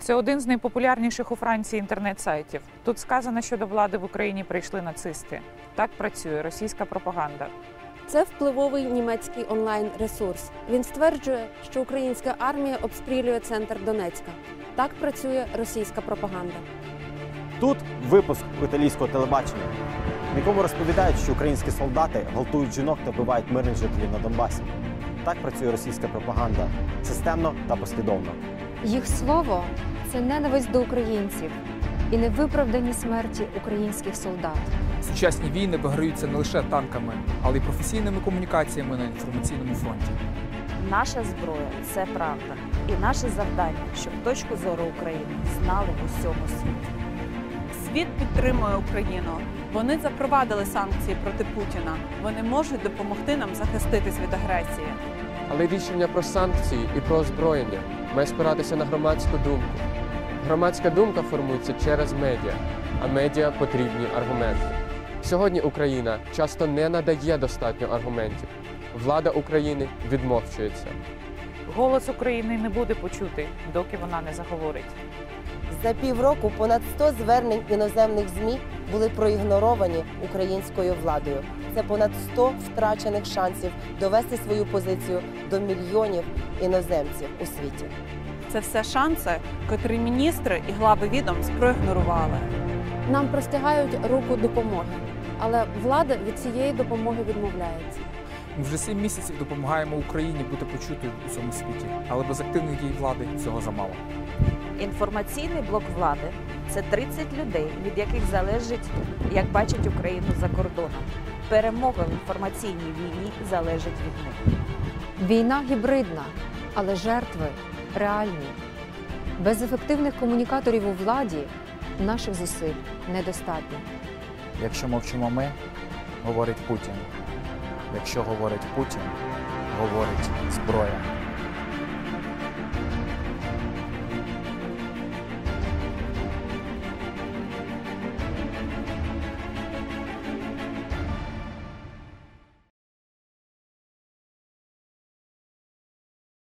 Це один з найпопулярніших у Франції інтернет-сайтів. Тут сказано, що до влади в Україні прийшли нацисти. Так працює російська пропаганда. Це впливовий німецький онлайн-ресурс. Він стверджує, що українська армія обстрілює центр Донецька. Так працює російська пропаганда. Тут випуск італійського телебачення, в якому розповідають, що українські солдати гвалтують жінок та вбивають мирних жителів на Донбасі. Так працює російська пропаганда системно та послідовно. Їх слово це ненависть до українців і невиправдані смерті українських солдат. Сучасні війни виграються не лише танками, але й професійними комунікаціями на інформаційному фронті. Наша зброя це правда. І наше завдання, щоб точку зору України знали в усьому світі. Світ підтримує Україну. Вони запровадили санкції проти Путіна. Вони можуть допомогти нам захиститись від агресії. Але рішення про санкції і про озброєння має спиратися на громадську думку. Громадська думка формується через медіа, а медіа потрібні аргументи. Сьогодні Україна часто не надає достатньо аргументів. Влада України відмовчується. Голос України не буде почути, доки вона не заговорить. За півроку понад 100 звернень іноземних ЗМІ були проігноровані українською владою. Це понад 100 втрачених шансів довести свою позицію до мільйонів іноземців у світі. Це все шанси, котрі міністри і глави відомств проігнорували. Нам простягають руку допомоги, але влада від цієї допомоги відмовляється. Ми вже сім місяців допомагаємо Україні бути почутою у цьому світі, але без активної дії влади цього замало. Інформаційний блок влади це 30 людей, від яких залежить, як бачать Україну за кордоном. Перемога в інформаційній війні залежить від них. Війна гібридна, але жертви реальні. Без ефективних комунікаторів у владі наших зусиль недостатньо. Якщо мовчимо ми, говорить Путін. Якщо говорить Путін, говорить зброя.